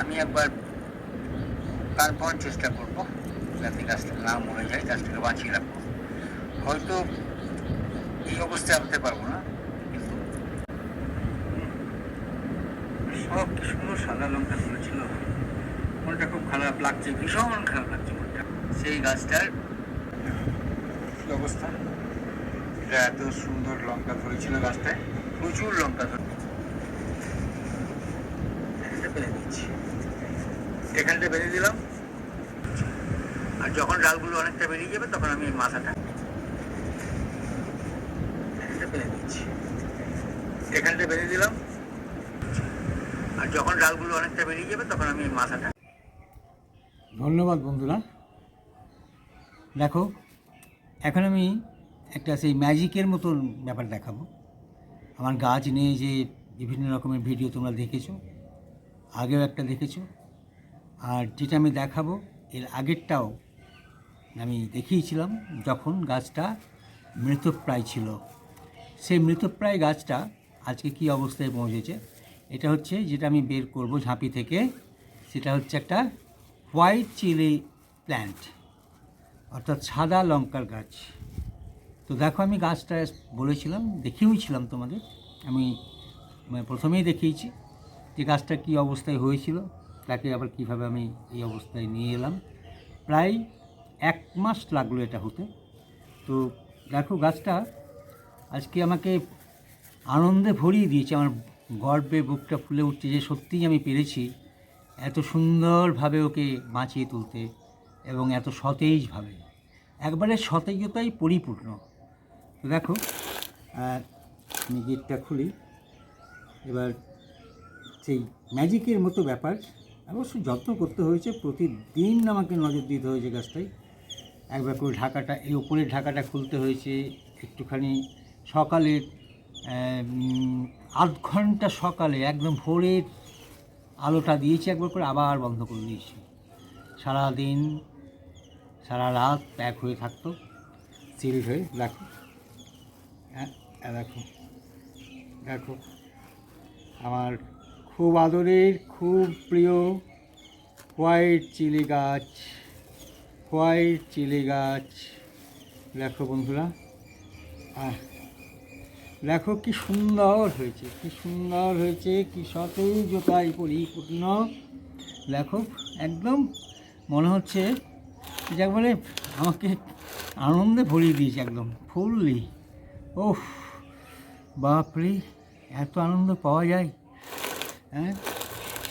আমি একবার তারপর চেষ্টা করব যাতে গাছটা না মরে যায়, গাছটাকে বাঁচিয়ে রাখব। হয়তো এই অবস্থায় আনতে পারব না, কিন্তু সব কি সুন্দর সাদা লঙ্কা ধরেছিল। মনটা খুব খারাপ লাগছে, ভীষণ খারাপ লাগছে মনটা। সেই গাছটার অবস্থা? এটা এত সুন্দর লঙ্কা ধরেছিল গাছটায়, প্রচুর লঙ্কা ধরে এখানটা ফেলে দিচ্ছি এখানটা বেরিয়ে দিলাম। আর যখন ডালগুলো অনেকটা বেরিয়ে যাবে, তখন আমি মাথাটা এখানটা বেরিয়ে দিলাম। আর যখন ডালগুলো অনেকটা বেরিয়ে যাবে, তখন আমি মাথাটা ধন্যবাদ বন্ধুরা। দেখো, এখন আমি একটা সেই ম্যাজিকের মতন ব্যাপার দেখাবো। আমার গাছ নিয়ে যে বিভিন্ন রকমের ভিডিও তোমরা দেখেছ, আগেও একটা দেখেছ আর যেটা আমি দেখাবো, এর আগেরটাও আমি দেখিয়েছিলাম যখন গাছটা মৃতপ্রায় ছিল। সেই মৃতপ্রায় গাছটা আজকে কি অবস্থায় পৌঁছেছে, এটা হচ্ছে যেটা আমি বের করব ঝাঁপি থেকে, সেটা হচ্ছে একটা হোয়াইট চিলি প্ল্যান্ট, অর্থাৎ সাদা লঙ্কার গাছ। তো দেখো আমি গাছটা বলেছিলাম দেখিয়েওছিলাম তোমাদের, আমি প্রথমেই দেখিয়েছি যে গাছটা কী অবস্থায় হয়েছিল। তাকে আবার কীভাবে আমি এই অবস্থায় নিয়ে এলাম? প্রায় এক মাস লাগল এটা হতে। তো দেখো গাছটা আজকে আমাকে আনন্দে ভরিয়ে দিয়েছে। আমার গর্বে বুকটা ফুলে উঠছে যে সত্যিই আমি পেরেছি এত সুন্দরভাবে ওকে বাঁচিয়ে তুলতে এবং এত সতেজভাবে। একবারে সতেজতাই পরিপূর্ণ। তো দেখো আমি গেটটা খুলি। এবার সেই ম্যাজিকের মতো ব্যাপার অবশ্য যত্ন করতে হয়েছে প্রতিদিন আমাকে নজর দিতে হয়েছে গাছটায়। একবার করে ঢাকাটা এই ওপরের ঢাকাটা খুলতে হয়েছে একটুখানি সকালের উম, আধ ঘণ্টা সকালে একদম ভোরের আলোটা দিয়েছি একবার করে আবার বন্ধ করে দিয়েছি। সারাদিন সারা রাত প্যাক হয়ে থাকতো। সিল হয়ে দেখো হ্যাঁ দেখো দেখো আমার খুব আদরের, খুব প্রিয় হোয়াইট চিলি গাছ, হোয়াইট চিলি গাছ। দেখো বন্ধুরা দেখো কি সুন্দর হয়েছে, কি সুন্দর হয়েছে, কি সতেজতায় পরিপূর্ণ। দেখো, একদম মনে হচ্ছে যে একবারে আমাকে আনন্দে ভরিয়ে দিয়েছে একদম, ফুললি। ওফ, বাপরে, এত আনন্দ পাওয়া যায়। হ্যাঁ?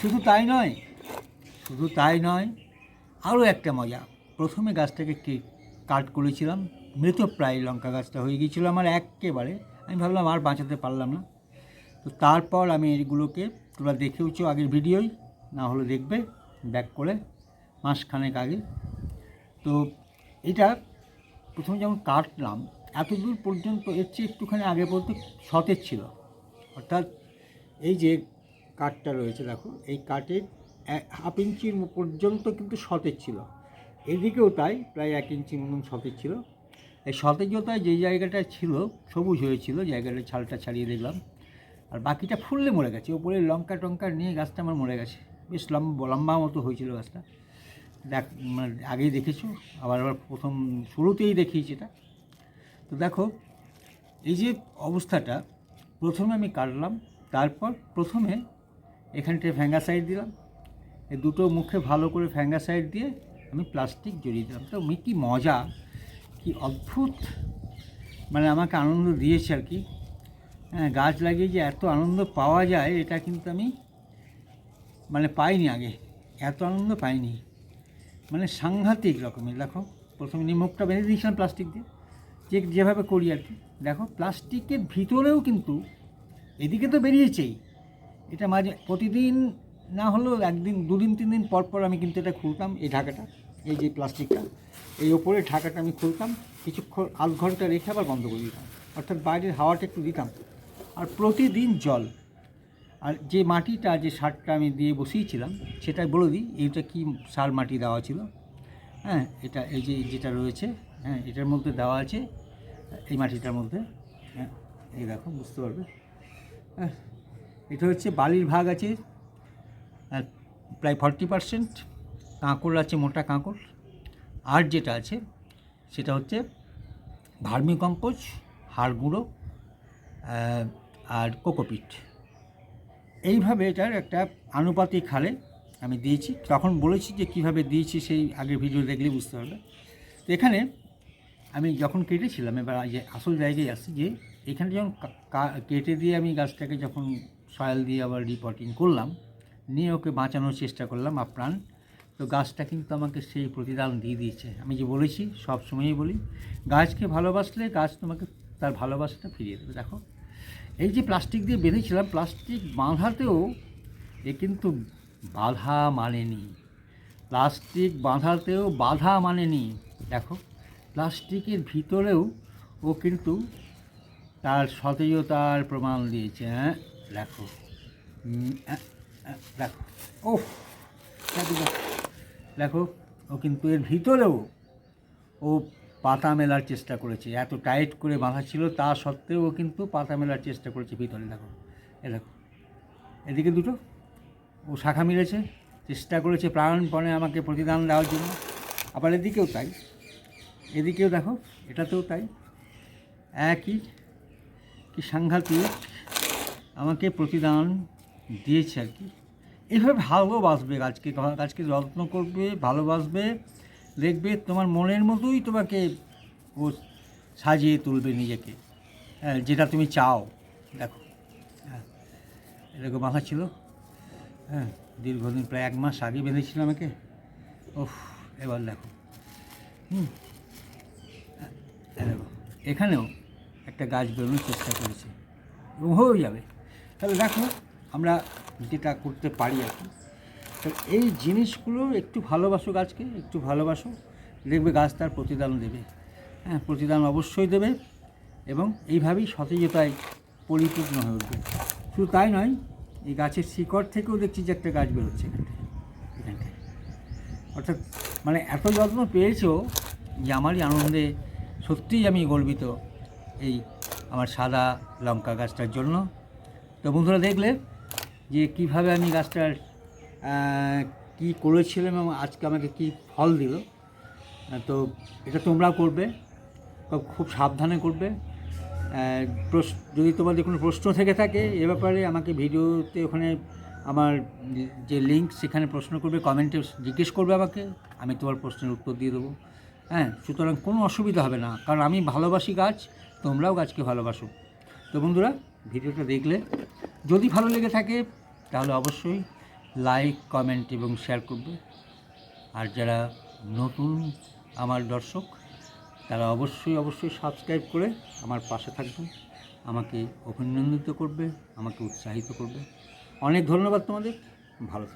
শুধু তাই নয়, শুধু তাই নয় আরও একটা মজা। প্রথমে গাছটাকে কে কাট করেছিলাম মৃতপ্রায় লঙ্কা গাছটা হয়ে গিয়েছিল আমার একেবারে। আমি ভাবলাম আর বাঁচাতে পারলাম না। তো তারপর আমি এইগুলোকে তোমরা দেখেওছো আগের ভিডিওই, না হলে দেখবে, ব্যাক করে মাসখানেক আগে। তো এটা প্রথমে যেমন কাটলাম এত দূর পর্যন্ত এর চেয়ে একটুখানি আগে পর্যন্ত সতেজ ছিল। অর্থাৎ এই যে কাঠটা রয়েছে, দেখো। এই কাঠের হাফ ইঞ্চির পর্যন্ত কিন্তু সতেজ ছিল। এদিকেও তাই, প্রায় এক ইঞ্চি মতন সতেজ ছিল। এই সতেজতায় যে জায়গাটা ছিল, সবুজ হয়েছিল, জায়গাটা ছালটা ছাড়িয়ে দেখলাম আর বাকিটা ফুললে মরে গেছে। ওপরে লঙ্কা টঙ্কা নিয়ে গাছটা আমার মরে গেছে। বেশ লম্বা লম্বা মতো হয়েছিল গাছটা। দেখ মানে আগেই দেখেছ, আবার আবার প্রথম শুরুতেই দেখিয়েছি এটা। তো দেখো, এই যে অবস্থাটা, প্রথমে আমি কাটলাম, তারপর প্রথমে এখানটায় ফ্যাঙ্গাসাইড দিলাম, এই দুটো মুখে ভালো করে ফ্যাঙ্গাসাইড দিয়ে আমি প্লাস্টিক জড়িয়ে দিলাম। তো আমি কি মজা। কি অদ্ভুত। মানে আমাকে আনন্দ দিয়েছে আর কি। হ্যাঁ গাছ লাগিয়ে যে এত আনন্দ পাওয়া যায়, এটা কিন্তু আমি মানে পাইনি আগে। এত আনন্দ পাইনি। মানে সাংঘাতিক রকমের, দেখো। প্রথমে নিয়ে মুখটা বেঁধে দিয়েছিলাম প্লাস্টিক দিয়ে। যে যেভাবে করি আর কি। দেখো, প্লাস্টিকের ভিতরেও কিন্তু এদিকে তো বেরিয়েছেই। এটা মাঝে প্রতিদিন না হলেও একদিন, দুদিন, তিন দিন পর পর আমি কিন্তু এটা খুলতাম, এই ঢাকাটা, এই যে প্লাস্টিকটা, এই ওপরে ঢাকাটা আমি খুলতাম, কিছুক্ষণ, আধ ঘণ্টা রেখে আবার বন্ধ করে দিতাম। অর্থাৎ বাইরের হাওয়াটা একটু দিতাম। আর প্রতিদিন জল, আর যে মাটিটা, যে সারটা আমি দিয়ে বসিয়েছিলাম, সেটা বলে দিই, এইটা কি সার মাটি দেওয়া ছিল? হ্যাঁ এটা এই যে, যেটা রয়েছে হ্যাঁ এটার মধ্যে দেওয়া আছে, এই মাটিটার মধ্যে হ্যাঁ এই দেখো, বুঝতে পারবে? হ্যাঁ এটা হচ্ছে বালির ভাগ আছে প্রায় ফর্টি পারসেন্ট কাঁকড় আছে, মোটা কাঁকড়। আর যেটা আছে, সেটা হচ্ছে ভার্মি কম্পোজ হাড় গুঁড়ো আর কোকোপিট। এইভাবে এটার একটা আনুপাতিক হারে আমি দিয়েছি। তখন বলেছি যে কীভাবে দিয়েছি সেই আগের ভিডিও দেখলে বুঝতে পারবে। তো এখানে আমি যখন কেটেছিলাম, এবার যে আসল জায়গায় আসছি যে এখানে যখন কেটে দিয়ে আমি গাছটাকে যখন সয়েল দিয়ে আবার রিপোর্টিং করলাম। নিয়ে ওকে বাঁচানোর চেষ্টা করলাম আপ্রাণ তো গাছটা কিন্তু আমাকে সেই প্রতিদান দিয়ে দিয়েছে। আমি যে বলেছি, সব সময়ই বলি, গাছকে ভালোবাসলে গাছ তোমাকে তার ভালোবাসাটা ফিরিয়ে দেবে। দেখো, এই যে প্লাস্টিক দিয়ে বেঁধেছিলাম প্লাস্টিক বাঁধাতেও এ কিন্তু বাধা মানেনি। প্লাস্টিক বাঁধাতেও বাধা মানেনি। দেখো প্লাস্টিকের ভিতরেও ও কিন্তু তার সতেজতার প্রমাণ দিয়েছে হ্যাঁ। আহ, দেখো ও। দেখো ও কিন্তু এর ভিতরেও ও পাতা মেলার চেষ্টা করেছে। এত টাইট করে বাঁধা ছিল তা সত্ত্বেও ও কিন্তু পাতা মেলার চেষ্টা করেছে ভিতরে দেখো। এ দেখো। এদিকে দুটো। ও শাখা মিলেছে চেষ্টা করেছে প্রাণপণে আমাকে প্রতিদান দেওয়ার জন্য। আবার এদিকেও তাই। এদিকেও দেখো এটাতেও তাই। একই কি সাংঘাতিক। আমাকে প্রতিদান দিয়েছে আর কি। এইভাবে ভালোবাসবে গাছকে গাছকে যত্ন করবে, ভালোবাসবে, দেখবে তোমার মনের মতোই তোমাকে ও সাজিয়ে তুলবে নিজেকে। হ্যাঁ যেটা তুমি চাও, দেখো। হ্যাঁ এরকম বাঁধা ছিল। হ্যাঁ দীর্ঘদিন, প্রায় এক মাস আগে বেঁধেছিল আমাকে। ওফ এবার দেখো। হুম এখানেও একটা গাছ বেরোনোর চেষ্টা করেছে। এবং হয়েও যাবে। তাহলে দেখো, আমরা যেটা করতে পারি আর কি। তো এই জিনিসগুলো একটু ভালোবাসো গাছকে, একটু ভালোবাসো। দেখবে গাছ তার প্রতিদান দেবে। হ্যাঁ প্রতিদান অবশ্যই দেবে এবং এইভাবেই সতেজতায় পরিপূর্ণ হয়ে উঠবে। শুধু তাই নয়, এই গাছের শিকড় থেকেও দেখছি যে একটা গাছ বেরোচ্ছে এখানটায় অর্থাৎ মানে এত যত্ন পেয়েছ যে আমারই আনন্দে সত্যিই আমি গর্বিত এই আমার সাদা লঙ্কা গাছটার জন্য। তো বন্ধুরা দেখলে যে কীভাবে আমি গাছটার কি করেছিলাম এবং আজকে আমাকে কি ফল দিল। তো এটা তোমরাও করবে খুব সাবধানে করবে। যদি তোমাদের কোনো প্রশ্ন থেকে থাকে এ ব্যাপারে আমাকে ভিডিওতে ওখানে আমার যে লিঙ্ক সেখানে প্রশ্ন করবে, কমেন্টে জিজ্ঞেস করবে আমাকে, আমি তোমার প্রশ্নের উত্তর দিয়ে দেবো। হ্যাঁ সুতরাং কোনো অসুবিধা হবে না, কারণ আমি ভালোবাসি গাছ, তোমরাও গাছকে ভালোবাসো। তো বন্ধুরা ভিডিওটা দেখলে। যদি ভালো লেগে থাকে, তাহলে অবশ্যই লাইক, কমেন্ট এবং শেয়ার করবে। আর যারা নতুন আমার দর্শক, তারা অবশ্যই অবশ্যই সাবস্ক্রাইব করে আমার পাশে থাকবেন। আমাকে অভিনন্দিত করবে, আমাকে উৎসাহিত করবে। অনেক ধন্যবাদ তোমাদের। ভালো